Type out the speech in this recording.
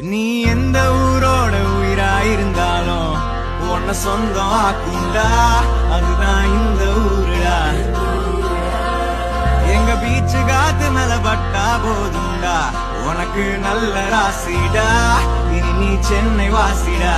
நீ எந்த ஊரோட உயிராயிருந்தாலும் உன்னை சொந்தம் ஆக்குண்டா அதுதான் இந்த ஊருடா. எங்க பீச்சு காத்து மேல பட்டா போதுண்டா உனக்கு நல்ல ராசிடா. இனி நீ சென்னை வாசிடா.